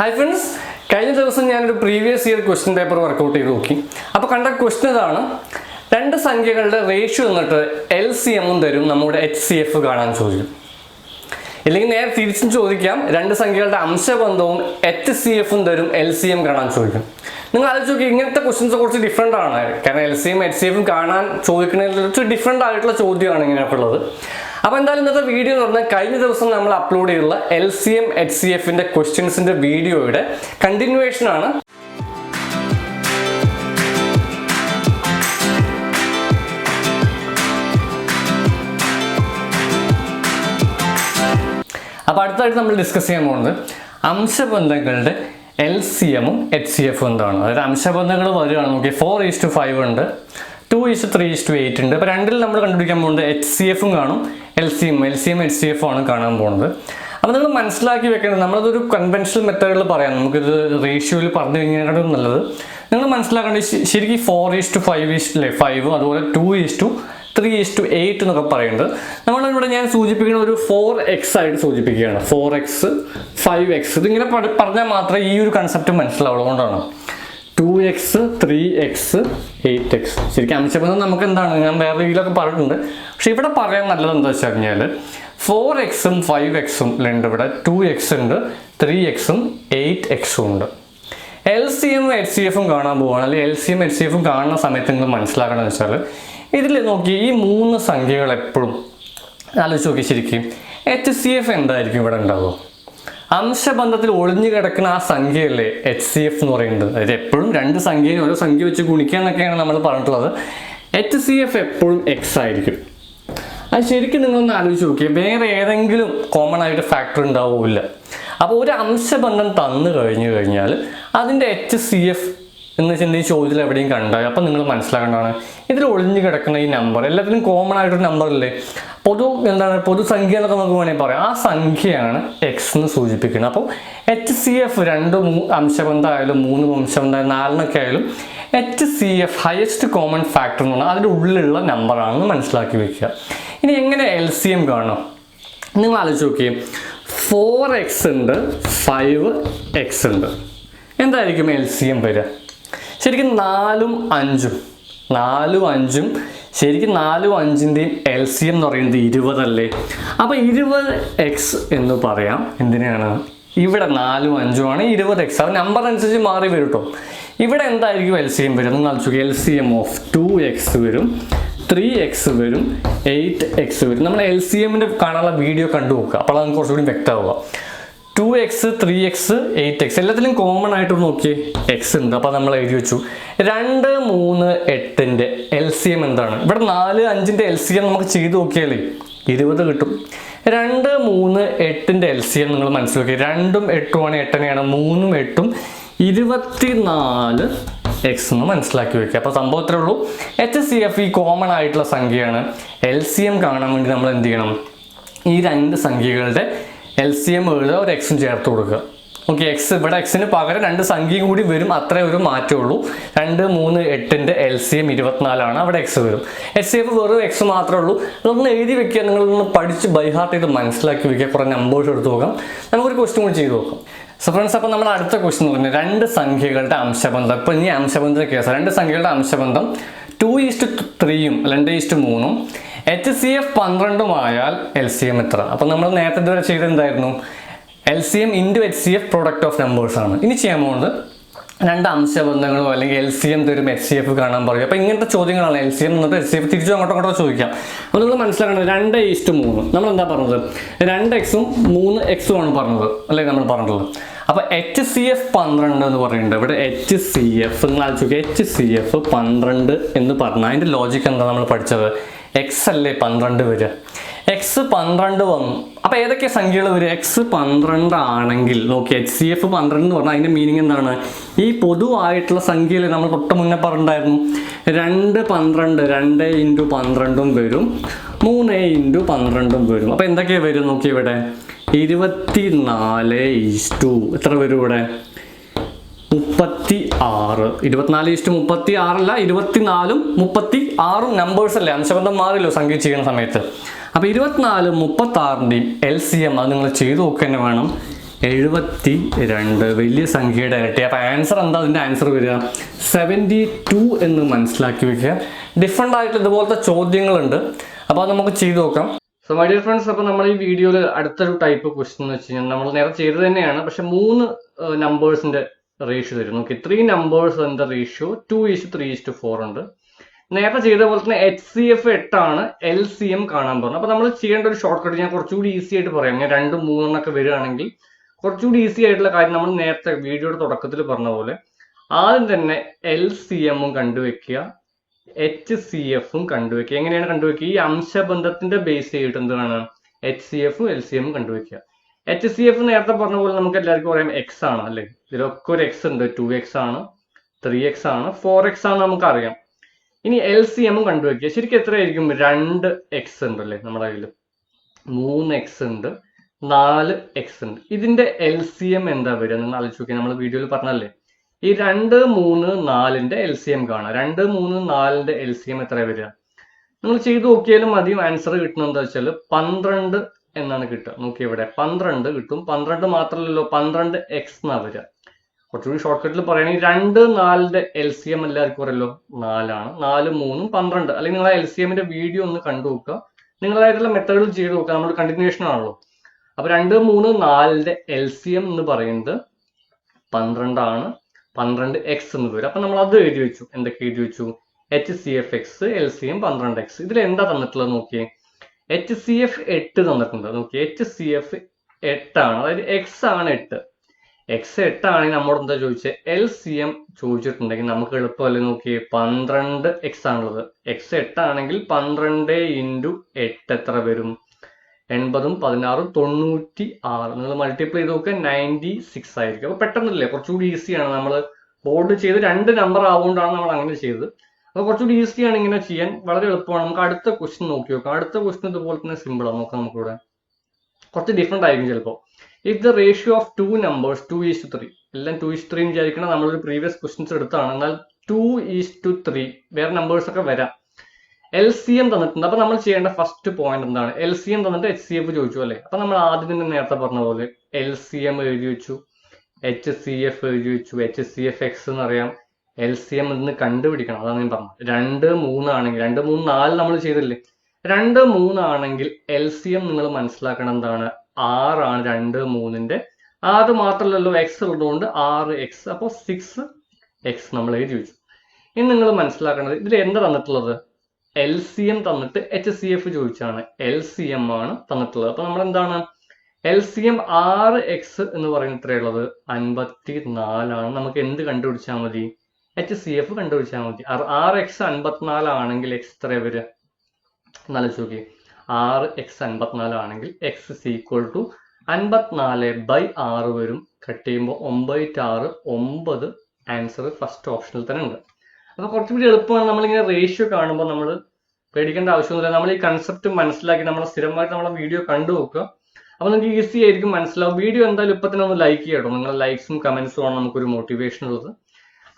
Hi friends കഴിഞ്ഞ ദിവസം ഞാനൊരു previous year question paper workout ചെയ്ത് നോക്കി. അപ്പോൾ കണ്ട ക്വസ്റ്റ്യൻ ഇതാണ് രണ്ട് സംഖ്യകളുടെ റേഷ്യോ എന്നിട്ട് എൽ സി എമ്മും തരും നമ്മുടെ എച്ച് സി എഫ് കാണാൻ ചോദിക്കും. ഇല്ലെങ്കിൽ നേരെ തിരിച്ചും ചോദിക്കാം രണ്ട് സംഖ്യകളുടെ അംശബന്ധവും എച്ച് സി എഫും തരും എൽ സി എം കാണാൻ ചോദിക്കും. നിങ്ങൾ ആലോചിച്ച് നോക്കി ഇങ്ങനത്തെ ക്വസ്റ്റ്യൻസ് കുറച്ച് ഡിഫറെന്റ് ആണ്. കാരണം L C M H C എഫും കാണാൻ ചോദിക്കുന്നതിൽ കുറച്ച് ഡിഫറെന്റ് ആയിട്ടുള്ള ചോദ്യമാണ് ഇങ്ങനെയൊക്കെ ഉള്ളത്. അപ്പോൾ എന്തായാലും ഇന്നത്തെ വീഡിയോ എന്ന് പറഞ്ഞാൽ കഴിഞ്ഞ ദിവസം നമ്മൾ അപ്ലോഡ് ചെയ്തുള്ള L C M H C എഫിന്റെ ക്വസ്റ്റ്യൻസിന്റെ വീഡിയോയുടെ കണ്ടിന്യൂവേഷൻ ആണ്. അപ്പോൾ അടുത്തായിട്ട് നമ്മൾ ഡിസ്കസ് ചെയ്യാൻ പോകുന്നത് അംശബന്ധങ്ങളുടെ എൽ സി എമ്മും എച്ച് സി എഫും എന്താണ്? അതായത് അംശബന്ധങ്ങൾ വരികയാണ്. നോക്കി ഫോർ ഈസ് ടു ഫൈവ് ഉണ്ട്. Two is three is to eight ഉണ്ട്. അപ്പോൾ രണ്ടിൽ നമ്മൾ കണ്ടുപിടിക്കാൻ പോകുന്നത് എച്ച് സി എഫും കാണും. L C M L C M H C F ആണ് കാണാൻ പോകുന്നത് അപ്പോൾ നിങ്ങൾ മനസ്സിലാക്കി വെക്കേണ്ടത് നമ്മളതൊരു കൺവെൻഷണൽ മെത്തേഡിൽ പറയാം. നമുക്കിത് റേഷ്യോയിൽ പറഞ്ഞു കഴിഞ്ഞാലും നല്ലത്. നിങ്ങൾ മനസ്സിലാക്കേണ്ടത് ശരിക്കും four is to five is അല്ലേ ഫൈവ് അതുപോലെ two is to three is to eight എന്നൊക്കെ പറയുന്നത്. നമ്മളിവിടെ ഞാൻ സൂചിപ്പിക്കുന്ന ഒരു ഫോർ എക്സ് ആയിട്ട് സൂചിപ്പിക്കുകയാണ്. ഫോർ എക്സ് ഫൈവ് എക്സ് ഇതിങ്ങനെ പറഞ്ഞാൽ മാത്രമേ ഈ ഒരു കൺസെപ്റ്റ് മനസ്സിലാവുള്ളൂ. കൊണ്ടാണ് two x three x eight x ശരിക്കും അംശബന്ധം നമുക്ക് എന്താണ് ഞാൻ വേറെ രീതിയിലൊക്കെ പറഞ്ഞിട്ടുണ്ട്. പക്ഷെ ഇവിടെ പറയാൻ നല്ലത് എന്താ വെച്ച് കഴിഞ്ഞാൽ ഫോർ എക്സും ഫൈവ് എക്സും ഉണ്ട് ഇവിടെ. ടു എക്സ് ഉണ്ട് ത്രീ എക്സും എയ്റ്റ് എക്സും ഉണ്ട്. L C M H C എഫും കാണാൻ പോവുകയാണ് അല്ലെങ്കിൽ L C M H C എഫും കാണുന്ന സമയത്ത് നിങ്ങൾ മനസ്സിലാക്കണമെന്ന് വെച്ചാൽ ഇതിൽ നോക്കി ഈ മൂന്ന് സംഖ്യകൾ എപ്പോഴും ആലോചിച്ച് നോക്കി ശരിക്കും. എച്ച് സി എഫ് എന്തായിരിക്കും ഇവിടെ ഉണ്ടാവുക? അംശബന്ധത്തിൽ ഒളിഞ്ഞു കിടക്കുന്ന ആ സംഖ്യയല്ലേ എച്ച് സി എഫ് എന്ന് പറയുന്നത്. അതായത് എപ്പോഴും രണ്ട് സംഖ്യയും ഓരോ സംഖ്യ വെച്ച് ഗുണിക്കുക എന്നൊക്കെയാണ് നമ്മൾ പറഞ്ഞിട്ടുള്ളത്. എച്ച് സി എഫ് എപ്പോഴും എക്സ് ആയിരിക്കും. അത് ശരിക്കും നിങ്ങളൊന്ന് ആലോചിച്ച് നോക്കിയാൽ വേറെ ഏതെങ്കിലും കോമൺ ആയിട്ട് ഫാക്ടർ ഉണ്ടാവില്ല അപ്പോൾ ഒരു അംശബന്ധം തന്നു കഴിഞ്ഞു കഴിഞ്ഞാൽ അതിന്റെ എച്ച് സി എഫ് എന്ന് വെച്ചാൽ ചോദ്യത്തിൽ എവിടെയും കണ്ടാൽ അപ്പം നിങ്ങൾ മനസ്സിലാക്കേണ്ടതാണ്. ഇതിൽ ഒളിഞ്ഞു കിടക്കുന്ന ഈ നമ്പർ എല്ലാത്തിനും കോമൺ ആയിട്ടൊരു നമ്പർ അല്ലേ പൊതു എന്താണ് പൊതുസംഖ്യ എന്നൊക്കെ നമുക്ക് വേണമെങ്കിൽ പറയാം. ആ സംഖ്യയാണ് എക്സ് എന്ന് സൂചിപ്പിക്കുന്നത്. അപ്പോൾ എച്ച് സി എഫ് രണ്ട് അംശബന്ധമായാലും മൂന്ന് അംശബന്ധമായാലും നാലിനൊക്കെ ആയാലും H C F highest common factor എന്ന് പറഞ്ഞാൽ അതിന്റെ ഉള്ളിലുള്ള നമ്പറാണെന്ന് മനസ്സിലാക്കി വെക്കുക. ഇനി എങ്ങനെ എൽ സി എം കാണോ നിങ്ങൾ ആലോചിച്ച് നോക്കിയേ. ഫോർ എക്സ് ഉണ്ട് ഫൈവ് എക്സ് ഉണ്ട്. എന്തായിരിക്കും എൽ സി എം വരിക? ശരിക്കും നാലും അഞ്ചും നാലും അഞ്ചും ശരിക്കും നാലും അഞ്ചിന്റെയും എൽ സി എം എന്ന് പറയുന്നത് ഇരുപതല്ലേ അപ്പോൾ ഇരുപത് എക്സ് എന്ന് പറയാം. എന്തിനാണ്? ഇവിടെ നാലും അഞ്ചുമാണ് ഇരുപത് എക്സ്. അത് നമ്പർ അനുസരിച്ച് മാറി വരും കേട്ടോ ഇവിടെ എന്തായിരിക്കും എൽ സി എം വരും? നിങ്ങൾ ആലോചിക്കുക L C M of two x വരും ത്രീ എക്സ് വരും എയ്റ്റ് എക്സ് വരും. നമ്മൾ എൽ സി എമ്മിന്റെ കാണാനുള്ള വീഡിയോ കണ്ടു നോക്കുക. അപ്പോൾ അത് കുറച്ചുകൂടി വ്യക്തമാവുക. Two x three x eight x എല്ലാത്തിലും കോമൺ ആയിട്ട് നോക്കിയേ. എക്സ് ഉണ്ട്. അപ്പോൾ നമ്മൾ എഴുതി വെച്ചു. രണ്ട് മൂന്ന് എട്ടിന്റെ എൽ സി എം എന്താണ്? ഇവിടെ നാല് അഞ്ചിന്റെ എൽ സി എം നമുക്ക് ചെയ്ത് നോക്കിയാലേ ഇരുപത് കിട്ടും. രണ്ട് മൂന്ന് എട്ടിന്റെ എൽ സി എം നിങ്ങൾ മനസ്സിലാക്കി. രണ്ടും എട്ടുമാണ് എട്ടനെയാണ്. മൂന്നും എട്ടും ഇരുപത്തിനാല് എക്സ് എന്ന് മനസ്സിലാക്കി വെക്കുക. അപ്പോൾ സംഭവത്തിലേ ഉള്ളൂ. എച്ച് സി എഫ് ഈ കോമൺ ആയിട്ടുള്ള സംഖ്യയാണ്. എൽ സി എം കാണാൻ വേണ്ടി നമ്മൾ എന്ത് ചെയ്യണം? ഈ രണ്ട് സംഖ്യകളുടെ എൽ സി എം എഴുതുക ഒരു എക്സും ചേർത്ത് കൊടുക്കുക. ഓക്കെ എക്സ് ഇവിടെ എക്സിന് പകരം രണ്ട് സംഖ്യയും കൂടി വരും അത്രേ ഒരു മാറ്റമുള്ളൂ. രണ്ട് മൂന്ന് എട്ടിന്റെ എൽ സി എം ഇരുപത്തിനാലാണ് അവിടെ എക്സ് വരും. എസ് സി എഫ് വെറും എക്സ് മാത്രമേ ഉള്ളൂ. അതൊന്ന് എഴുതി വെക്കുക നിങ്ങളൊന്ന് പഠിച്ച് ബൈഹാർട്ട് ചെയ്ത് മനസ്സിലാക്കി വെക്കുക. കുറേ നമ്പേഴ്സ് എടുത്ത് നോക്കാം. നമുക്കൊരു ക്വസ്റ്റ്യൻ കൂടി ചെയ്ത് നോക്കാം. സോ ഫ്രണ്ട്സ് അപ്പോൾ നമ്മൾ അടുത്ത ക്വസ്റ്റ്യൻ എന്ന് പറഞ്ഞാൽ രണ്ട് സംഖ്യകളുടെ അംശബന്ധം. ഇപ്പോൾ ഇനി അംശബന്ധ കേസ് രണ്ട് സംഖ്യകളുടെ അംശബന്ധം ടു ഈസ്റ്റ് ത്രീയും രണ്ട് ഈസ്റ്റ് മൂന്നും എച്ച് സി എഫ് പന്ത്രണ്ടുമായാൽ എൽ സി എം എത്ര അപ്പോൾ നമ്മൾ നേരത്തെ ഇതുവരെ ചെയ്തത് എന്തായിരുന്നു L C M into H C F product of numbers ആണ്. ഇനി ചെയ്യാൻ പോകുന്നത് രണ്ട് അംശബന്ധങ്ങളോ അല്ലെങ്കിൽ എൽ സി എം തരും എച്ച് സി എഫ് കാണാൻ പറയും അപ്പോൾ ഇങ്ങനത്തെ ചോദ്യങ്ങളാണ് എൽ സി എം എന്നിട്ട് എച്ച് സി എഫ് തിരിച്ചു അങ്ങോട്ടോ അങ്ങോട്ടോ ചോദിക്കാം. അപ്പോൾ നിങ്ങൾ മനസ്സിലാക്കേണ്ടത് രണ്ട് ഈസ്റ്റ് മൂന്ന്. നമ്മൾ എന്താ പറഞ്ഞത്? രണ്ട് എക്സും മൂന്ന് എക്സും ആണ് പറഞ്ഞത്. അല്ലേ നമ്മൾ പറഞ്ഞിട്ടുള്ളത്? അപ്പോൾ എച്ച് സി എഫ് പന്ത്രണ്ട് എന്ന് പറയുന്നുണ്ട്. ഇവിടെ എച്ച് സി എഫ് നിങ്ങൾ ആലോചിക്കുക എച്ച് സി എഫ് പന്ത്രണ്ട് എന്ന് പറഞ്ഞാൽ അതിന്റെ ലോജിക് എന്താ നമ്മൾ പഠിച്ചത്? എക്സ് അല്ലേ പന്ത്രണ്ട് വരിക? എക്സ് പന്ത്രണ്ട് വന്നു. അപ്പോൾ ഏതൊക്കെ സംഖ്യകൾ വരും എക്സ് പന്ത്രണ്ട് ആണെങ്കിൽ നോക്കി എച്ച് സി എഫ് പന്ത്രണ്ട് എന്ന് പറഞ്ഞാൽ അതിന്റെ മീനിങ് എന്താണ്? ഈ പൊതുവായിട്ടുള്ള സംഖ്യയിൽ നമ്മൾ തൊട്ട് മുന്നേ പറഞ്ഞിട്ടുണ്ടായിരുന്നു. രണ്ട് പന്ത്രണ്ട് രണ്ട് ഇന്റു പന്ത്രണ്ടും വരും. മൂന്ന് ഇന്റു പന്ത്രണ്ടും വരും. അപ്പോൾ എന്തൊക്കെയാണ് വരും നോക്കി ഇവിടെ. ഇരുപത്തി നാല് ഈസ് ടു. എത്ര വരും ഇവിടെ? മുപ്പത്തി ആറ് ഇരുപത്തിനാല് ഇഷ്ടം മുപ്പത്തി ആറല്ല ഇരുപത്തിനാലും മുപ്പത്തി ആറും നമ്പേഴ്സ് അല്ലേ? അംശബന്ധം മാറില്ലോ സംഖ്യ ചെയ്യുന്ന സമയത്ത്. അപ്പോൾ ഇരുപത്തിനാല് മുപ്പത്തി ആറിന്റെയും എൽ സി എം അത് നിങ്ങൾ ചെയ്ത് നോക്കുക തന്നെ വേണം. എഴുപത്തി രണ്ട് വലിയ സംഖ്യയുടെ ഇരട്ടി. അപ്പോൾ ആൻസർ എന്താ? അതിന്റെ ആൻസർ വരിക. സെവന്റി ടു എന്ന് മനസ്സിലാക്കി വെക്കുക. ഡിഫറെന്റ് ആയിട്ട് ഇതുപോലത്തെ ചോദ്യങ്ങളുണ്ട്. അപ്പോൾ അത് നമുക്ക് ചെയ്ത് നോക്കാം. സോ മൈ ഡിയർ ഫ്രണ്ട്സ് അപ്പോൾ നമ്മൾ ഈ വീഡിയോയിൽ അടുത്തൊരു ടൈപ്പ് ക്വസ്റ്റൻ എന്ന് വെച്ച് കഴിഞ്ഞാൽ നമ്മൾ നേരെ ചെയ്തത് തന്നെയാണ്. പക്ഷെ മൂന്ന് നമ്പേഴ്സിന്റെ റേഷ്യോ തരും നോക്കി ത്രീ നമ്പേഴ്സ് എന്താ ratio two is three is four ഉണ്ട്. നേരത്തെ ചെയ്ത പോലെ തന്നെ എച്ച് സി എഫ് എട്ടാണ് എൽ സി എം കാണാൻ പറഞ്ഞു അപ്പൊ നമ്മൾ ചെയ്യേണ്ട ഒരു ഷോർട്ട് കട്ട് ഞാൻ കുറച്ചുകൂടി ഈസി ആയിട്ട് പറയാം. ഞാൻ രണ്ടും മൂന്നെണ്ണൊക്കെ വരികയാണെങ്കിൽ കുറച്ചുകൂടി ഈസി ആയിട്ടുള്ള കാര്യം നമ്മൾ നേരത്തെ വീഡിയോയുടെ തുടക്കത്തിൽ പറഞ്ഞ പോലെ ആദ്യം തന്നെ എൽ സി എമ്മും കണ്ടുവെക്കുക എച്ച് സി എഫും കണ്ടുവെക്കുക. എങ്ങനെയാണ് കണ്ടുവെക്കുക? ഈ അംശബന്ധത്തിന്റെ ബേസ് ചെയ്തിട്ട് എന്താണ്? എച്ച് സി എഫും എൽ സി എമ്മും കണ്ടുവെക്കുക. എച്ച് സി എഫ് നേരത്തെ പറഞ്ഞ പോലെ നമുക്ക് എല്ലാവർക്കും പറയാം എക്സ് ആണ് അല്ലെ? ഇതിലൊക്കെ ഒരു എക്സ് ഉണ്ട് ടു എക്സ് ആണ് ത്രീ എക്സ് ആണ് ഫോർ എക്സ് ആണ് നമുക്ക് അറിയാം ഇനി എൽ സി എമ്മും കണ്ടുവെക്കുക ശരിക്കും എത്രയായിരിക്കും? രണ്ട് എക്സ് ഉണ്ട് അല്ലേ? നമ്മുടെ കയ്യിൽ മൂന്ന് എക്സ് ഉണ്ട് നാല് എക്സ് ഉണ്ട്. ഇതിന്റെ എൽ സി എം എന്താ വരിക? നിങ്ങൾ ആലോചിച്ച് നോക്കിയാൽ നമ്മൾ വീഡിയോയിൽ പറഞ്ഞല്ലേ ഈ രണ്ട് മൂന്ന് നാലിന്റെ എൽ സി എം കാണാം. രണ്ട് മൂന്ന് നാലിന്റെ എൽ സി എം എത്ര വരിക? നിങ്ങൾ ചെയ്ത് നോക്കിയാലും മതി ആൻസർ കിട്ടുന്നത് വെച്ചാൽ പന്ത്രണ്ട് എന്നാണ് കിട്ടുക. നോക്കി ഇവിടെ. പന്ത്രണ്ട് കിട്ടും. പന്ത്രണ്ട് മാത്രമല്ലല്ലോ പന്ത്രണ്ട് എക്സ് എന്നാ വരിക. കുറച്ചുകൂടി ഷോർട്ട് കട്ടിൽ പറയുകയാണെങ്കിൽ രണ്ട് നാലിന്റെ എൽ സി എം എല്ലാവർക്കും അറിയല്ലോ നാലാണ്. നാല് മൂന്നും പന്ത്രണ്ട്. അല്ലെങ്കിൽ നിങ്ങൾ എൽ സി എമ്മിന്റെ വീഡിയോ ഒന്ന് കണ്ടു നോക്കുക. നിങ്ങളായിട്ടുള്ള മെത്തേഡുകൾ ചെയ്ത് നോക്കുക. നമ്മൾ കണ്ടിന്യൂഷൻ ആണല്ലോ. അപ്പൊ രണ്ട് മൂന്ന് നാലിന്റെ എൽ സി എം എന്ന് പറയുന്നത് പന്ത്രണ്ടാണ്. പന്ത്രണ്ട് എക്സ് എന്ന് വരും. അപ്പൊ നമ്മൾ അത് എഴുതി വെച്ചു. എന്തൊക്കെ എഴുതി വെച്ചു? H C F x L C M പന്ത്രണ്ട് എക്സ് ഇതിൽ എന്താ തന്നിട്ടുള്ളത് നോക്കിയേ? എച്ച് സി എഫ് എട്ട് തന്നിട്ടുണ്ട്. നോക്കി എച്ച് സി എഫ് എട്ടാണ് അതായത് എക്സ് ആണ് എട്ട് എക്സ് എട്ടാണെങ്കിൽ നമ്മോട് എന്താ ചോദിച്ചത് എൽ സി എം ചോദിച്ചിട്ടുണ്ടെങ്കിൽ നമുക്ക് എളുപ്പമല്ലേ നോക്കി പന്ത്രണ്ട് എക്സ് ആണുള്ളത്. എക്സ് എട്ടാണെങ്കിൽ പന്ത്രണ്ട് ഇന്റു എട്ട് എത്ര വരും? എൺപതും പതിനാറും തൊണ്ണൂറ്റി ആറ് നിങ്ങൾ മൾട്ടിപ്ലൈ ചെയ്ത് നോക്കുക നയന്റി സിക്സ് ആയിരിക്കും. അപ്പൊ പെട്ടെന്നല്ലേ? കുറച്ചുകൂടി ഈസിയാണ് നമ്മൾ ബോർഡ് ചെയ്ത് രണ്ട് നമ്പർ ആവുകൊണ്ടാണ് നമ്മൾ അങ്ങനെ ചെയ്തത്. അപ്പൊ കുറച്ചുകൂടി ഈസിയാണ് ഇങ്ങനെ ചെയ്യാൻ. വളരെ എളുപ്പമാണ്. നമുക്ക് അടുത്ത ക്വസ്റ്റ്യൻ നോക്കി നോക്കാം. അടുത്ത ക്വസ്റ്റ്യൻ ഇതുപോലെ തന്നെ സിമ്പിൾ ആണ്. നോക്കാം നമുക്കിവിടെ. കുറച്ച് ഡിഫറെന്റ് ആയിരിക്കും ചിലപ്പോൾ if the ratio of two numbers two is to three എല്ലാം ടു ഈസ് ത്രീ വിചാരിക്കണം നമ്മളൊരു പ്രീവിയസ് ക്വസ്റ്റ്യൻസ് എടുത്താണ്. എന്നാൽ ടു ഈസ് ടു ത്രീ വേറെ നമ്പേഴ്സ് ഒക്കെ വരാം. എൽ സി എം തന്നിട്ടുണ്ട്. അപ്പൊ നമ്മൾ ചെയ്യേണ്ട ഫസ്റ്റ് പോയിന്റ് എന്താണ്? എൽ സി എം തന്നിട്ട് എച്ച് സി എഫ് ചോദിച്ചു അല്ലെ? അപ്പൊ നമ്മൾ ആദ്യം തന്നെ നേരത്തെ പറഞ്ഞ പോലെ എൽ സി എം എഴുതി വെച്ചു. എച്ച് സി എഫ് എഴുതി വെച്ചു. എച്ച് സി എഫ് എക്സ് എന്ന് അറിയാം എൽ സി എം എന്ന് കണ്ടുപിടിക്കണം. അതാണ് ഞാൻ പറഞ്ഞത്. രണ്ട് മൂന്നാണെങ്കിൽ രണ്ട് മൂന്ന് നാല് നമ്മൾ ചെയ്തില്ലേ? രണ്ട് മൂന്നാണെങ്കിൽ എൽ സി എം നിങ്ങൾ മനസ്സിലാക്കണം എന്താണ്? ആറാണ് രണ്ട് മൂന്നിന്റെ അത് മാത്രമല്ലല്ലോ എക്സ് ഉള്ളതുകൊണ്ട് ആറ് എക്സ് അപ്പോൾ സിക്സ് എക്സ് നമ്മൾ എഴുതി വെച്ചു. ഇനി നിങ്ങൾ മനസ്സിലാക്കേണ്ടത് ഇതിൽ എന്താ തന്നിട്ടുള്ളത്? എൽ സി എം തന്നിട്ട് എച്ച് സി എഫ് ചോദിച്ചാണ്. എൽ സി എം ആണ് തന്നിട്ടുള്ളത്. അപ്പൊ നമ്മൾ എന്താണ്? എൽ സി എം ആറ് എക്സ് എന്ന് പറയുന്നത് ഇത്രയുള്ളത് അൻപത്തി നാലാണ് നമുക്ക് എന്ത് കണ്ടുപിടിച്ചാൽ മതി? എച്ച് സി എഫ് കണ്ടുപിടിച്ചാൽ മതി. ആർ എക്സ് അൻപത്തിനാലാണെങ്കിൽ എക്സ് എത്ര വരിക എന്നാലോചിച്ച് നോക്കി ആർ എക്സ് അൻപത്തിനാലാണെങ്കിൽ എക്സ് ഇസ് ഈക്വൽ ടു അൻപത്തിനാല് ബൈ ആറ് വരും. കട്ട് ചെയ്യുമ്പോൾ ഒമ്പത് ആറ് ഒമ്പത് ആൻസർ ഫസ്റ്റ് ഓപ്ഷനിൽ തന്നെ ഉണ്ട്. അപ്പോൾ അപ്പൊ കുറച്ചുകൂടി എളുപ്പമാണ് നമ്മളിങ്ങനെ റേഷ്യോ കാണുമ്പോൾ നമ്മൾ പേടിക്കേണ്ട ആവശ്യമൊന്നുമില്ല. നമ്മൾ ഈ കൺസെപ്റ്റ് മനസ്സിലാക്കി നമ്മൾ സ്ഥിരമായിട്ട് നമ്മളെ വീഡിയോ കണ്ടു നോക്കുക. അപ്പൊ നിങ്ങൾക്ക് ഈസി ആയിരിക്കും മനസ്സിലാവും. വീഡിയോ എന്തായാലും ഇപ്പൊ തന്നെ ഒന്ന് ലൈക്ക് ചെയ്യട്ടോ നിങ്ങളുടെ ലൈക്സും കമന്റ്സും ആണ് നമുക്കൊരു മോട്ടിവേഷൻ ഉള്ളത്.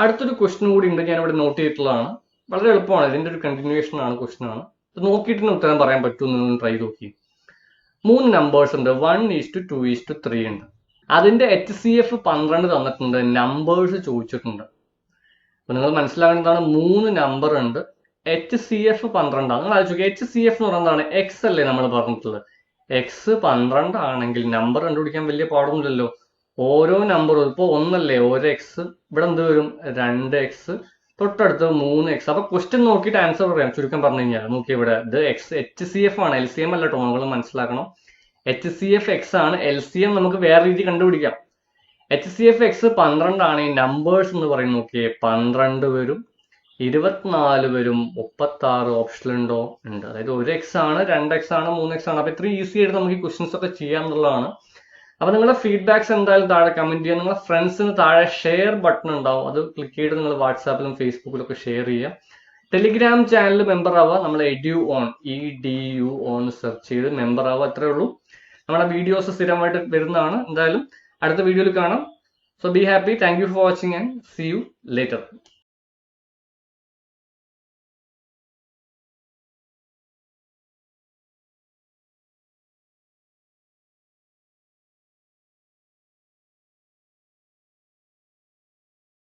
അടുത്തൊരു ക്വസ്റ്റൻ കൂടി ഉണ്ട് ഞാൻ ഇവിടെ നോട്ട് ചെയ്തിട്ടുള്ളതാണ്. വളരെ എളുപ്പമാണ് ഇതിന്റെ ഒരു കണ്ടിന്യൂവേഷൻ ആണ് ക്വസ്റ്റൻ ആണ്. ഇത് നോക്കിയിട്ട് ഉത്തരം പറയാൻ പറ്റുമെന്ന് ട്രൈ നോക്കി. മൂന്ന് നമ്പേഴ്സ് ഉണ്ട്. One is to two is to three ഉണ്ട്. അതിന്റെ എച്ച് സി എഫ് പന്ത്രണ്ട് തന്നിട്ടുണ്ട്. നമ്പേഴ്സ് ചോദിച്ചിട്ടുണ്ട്. അപ്പൊ നിങ്ങൾ മനസ്സിലാകേണ്ടതാണ് മൂന്ന് നമ്പർ ഉണ്ട്. എച്ച് സി എഫ് പന്ത്രണ്ടാണ് നിങ്ങൾ ആലോചിക്കുക എച്ച് സി എഫ് എന്ന് പറയുന്നതാണ് എക്സ് അല്ലേ നമ്മൾ പറഞ്ഞിട്ടുള്ളത്. എക്സ് പന്ത്രണ്ട് ആണെങ്കിൽ നമ്പർ കണ്ടുപിടിക്കാൻ വലിയ പാടൊന്നുമില്ലല്ലോ. ഓരോ നമ്പറും ഇപ്പൊ ഒന്നല്ലേ ഒരു എക്സ് ഇവിടെ എന്ത് വരും? രണ്ട് എക്സ് തൊട്ടടുത്ത് മൂന്ന് എക്സ് അപ്പൊ ക്വസ്റ്റ്യൻ നോക്കിയിട്ട് ആൻസർ പറയാം ചുരുക്കം പറഞ്ഞു കഴിഞ്ഞാൽ. നോക്കി ഇവിടെ ഇത് എക്സ് എച്ച് സി എഫ് ആണ്. എൽ സി എം അല്ല നിങ്ങൾ മനസ്സിലാക്കണം. എച്ച് സി എഫ് എക്സ് ആണ്. എൽ സി എം നമുക്ക് വേറെ രീതി കണ്ടുപിടിക്കാം. എച്ച് സി എഫ് എക്സ് പന്ത്രണ്ടാണ് ഈ നമ്പേഴ്സ് എന്ന് പറയുന്നത് നോക്കിയേ പന്ത്രണ്ട് വരും ഇരുപത്തിനാല് വരും മുപ്പത്തി ആറ് ഓപ്ഷൻ ഉണ്ടോ? ഉണ്ട്. അതായത് ഒരു എക്സ് ആണ് രണ്ട് എക്സ് ആണ് മൂന്ന് എക്സ് ആണ്. അപ്പൊ ഇത്രയും ഈസി ആയിട്ട് നമുക്ക് ഈ ക്വസ്റ്റ്യൻസ് ഒക്കെ ചെയ്യാന്നുള്ളതാണ് അപ്പൊ നിങ്ങളുടെ ഫീഡ്ബാക്സ് എന്തായാലും താഴെ കമന്റ് ചെയ്യുക നിങ്ങളുടെ ഫ്രണ്ട്സിന് താഴെ ഷെയർ ബട്ടൺ ഉണ്ടാവും. അത് ക്ലിക്ക് ചെയ്ത് നിങ്ങൾ വാട്സാപ്പിലും ഫേസ്ബുക്കിലും ഒക്കെ ഷെയർ ചെയ്യുക ടെലിഗ്രാം ചാനൽ മെമ്പർ ആവുക. നമ്മൾ edu on E D U on search ചെയ്ത് മെമ്പർ ആവുക. അത്രേ ഉള്ളൂ. നമ്മുടെ വീഡിയോസ് സ്ഥിരമായിട്ട് വരുന്നതാണ്. എന്തായാലും അടുത്ത വീഡിയോയിൽ കാണാം. So be happy thank you for watching and see you later